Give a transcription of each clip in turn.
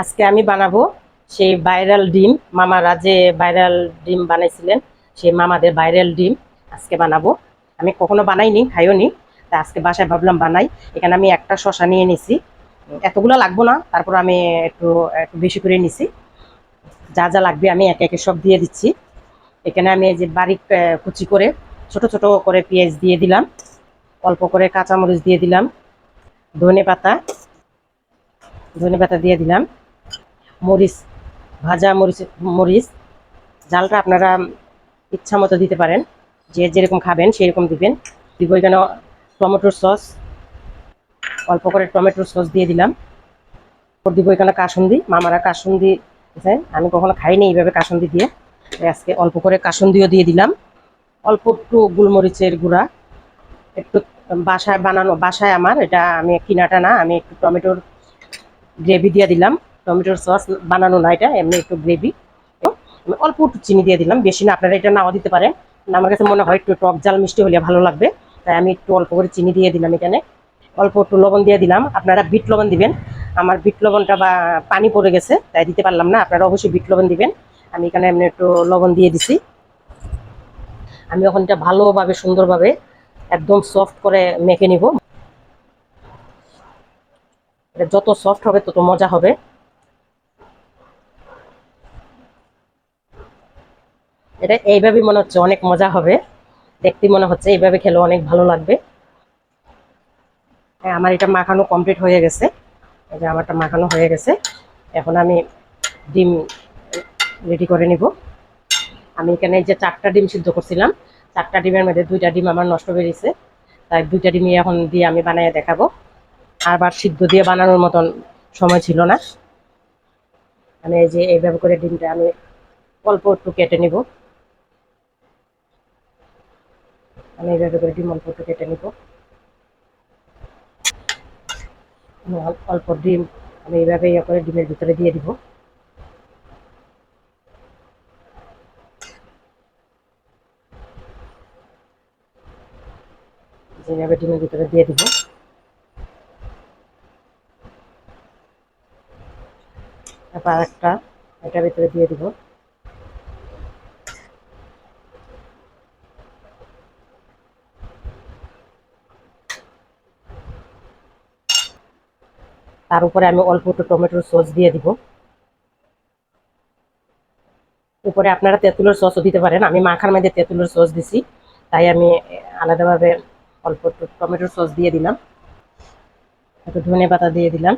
আজকে আমি বানাবো সেই ভাইরাল ডিম। মামারা যে ভাইরাল ডিম বানাইছিলেন, সেই মামাদের ভাইরাল ডিম আজকে বানাবো। আমি কখনো বানাইনি, খাইও নি, তা আজকে বাসায় ভাবলাম বানাই। এখানে আমি একটা শশা নিয়ে নিছি। এতগুলো লাগবো না, তারপর আমি একটু একটু বেশি করে নিছি। যা যা লাগবে আমি একে একে সব দিয়ে দিচ্ছি। এখানে আমি যে বারিক কুচি করে, ছোট ছোট করে পেঁয়াজ দিয়ে দিলাম। অল্প করে কাঁচামরিচ দিয়ে দিলাম। ধনে পাতা ধনে পাতা দিয়ে দিলাম। মরিচ, ভাজা মরিচ মরিচ, জালটা আপনারা ইচ্ছা মতো দিতে পারেন। যে যেরকম খাবেন সেরকম দিবেন। দিব এখানে টমেটোর সস, অল্প করে টমেটোর সস দিয়ে দিলাম। ওর দিব এখানে কাসুন্দি, মামারা কাসুন্দি আমি কখনো খাইনি এইভাবে কাসুন্দি দিয়ে। আজকে অল্প করে কাসুন্দিও দিয়ে দিলাম। অল্প একটু গোলমরিচের গুঁড়া। একটু বাসায় বানানো, বাসায় আমার, এটা আমি কিনাটা না, আমি একটু টমেটোর গ্রেভি দিয়ে দিলাম। টমেটোর সস বানানো না এটা, এমনি একটু গ্রেভি। আমি অল্প একটু চিনি দিয়ে দিলাম, বেশি না, আপনারা এটা নাও দিতে পারেন। আমার কাছে মনে হয় একটু টক জাল মিষ্টি হলে ভালো লাগবে, তাই আমি একটু অল্প করে চিনি দিয়ে দিলাম এখানে। অল্প একটু লবণ দিয়ে দিলাম, আপনারা বিট লবণ দিবেন। আমার বিট লবণটা বা পানি পড়ে গেছে, তাই দিতে পারলাম না, আপনারা অবশ্যই বিট লবণ দিবেন। আমি এখানে এমনি একটু লবণ দিয়ে দিছি। আমি এখন এটা ভালোভাবে, সুন্দরভাবে একদম সফট করে মেখে নিব। যত সফট হবে, তত মজা হবে। এটা এইভাবে মনে হচ্ছে অনেক মজা হবে। দেখতে মনে হচ্ছে এইভাবে খেলে অনেক ভালো লাগবে। হ্যাঁ, আমার এটা মাখানো কমপ্লিট হয়ে গেছে। এই যে আমারটা মাখানো হয়ে গেছে। এখন আমি ডিম রেডি করে নিব। আমি এখানে যে চারটা ডিম সিদ্ধ করছিলাম চারটা ডিমের মধ্যে দুইটা ডিম আমার নষ্ট বেরিয়েছে তাই দুইটা ডিমই এখন দিয়ে আমি বানিয়ে দেখাবো। আবার সিদ্ধ দিয়ে বানানোর মতন সময় ছিল না। আমি এই যে এইভাবে করে ডিমটা আমি অল্প একটু কেটে নিব। আমি এইভাবে করে ডিম অল্প একটু কেটে নিব। অল্প ডিম, আমি এইভাবে ইয়ে করে ডিমের ভিতরে দিয়ে দিব। যেভাবে ডিমের ভিতরে দিয়ে দিব। তারপর একটা এটার ভিতরে দিয়ে দিব। তার উপরে আমি অল্প একটু টমেটোর সস দিয়ে দিব। উপরে আপনারা তেঁতুলের সসও দিতে পারেন। আমি মাখার মধ্যে তেঁতুলের সস দিছি, তাই আমি আলাদাভাবে অল্প একটু টমেটোর সস দিয়ে দিলাম। একটু ধনে পাতা দিয়ে দিলাম।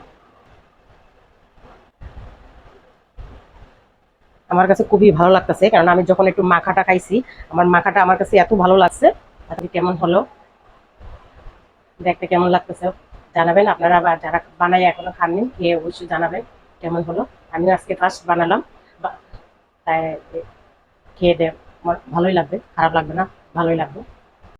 আমার কাছে খুবই ভালো লাগতেছে, কারণ আমি যখন একটু মাখাটা খাইছি, আমার মাখাটা আমার কাছে এত ভালো লাগছে। কেমন হলো? দেখতে কেমন লাগতেছে? জানাবেন, আপনারা যারা বানাই এখনও খাননি খেয়ে অবশ্যই জানাবেন, কেমন হলো? আমি আজকে ফার্স্ট বানালাম তাই খেয়ে দে ভালোই লাগবে, খারাপ লাগবে না, ভালোই লাগবে।